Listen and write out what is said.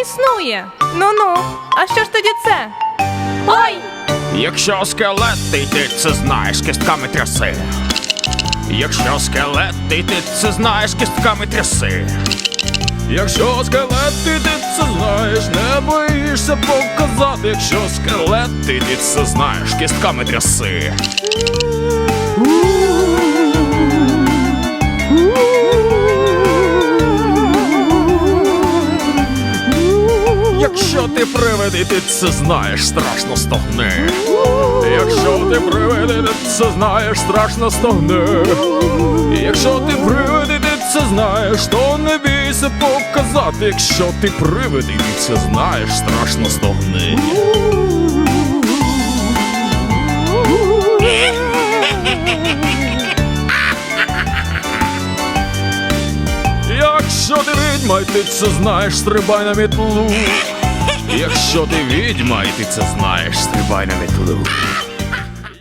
існує. Ну-ну, а що ж тоді це? Ой! Якщо скелет, ти, ти це знаєш, кістками тряси. Якщо скелет, ти, це знаєш, кістками тряси. Якщо скелет, ти, це знаєш, не боїшся показати. Якщо скелет, ти, ти це знаєш, кістками тряси. Якщо ти привид і ти це знаєш, страшно стогни. Якщо ти привид і ти це знаєш, страшно стогни. Якщо ти привид і ти це знаєш, то не бійся показати. Якщо ти привид і ти це знаєш, страшно стогни. Якщо ти відьма, і ти це знаєш, стрибай на мітлу. Якщо ти відьма, і ти це знаєш, стрибай на мітлу.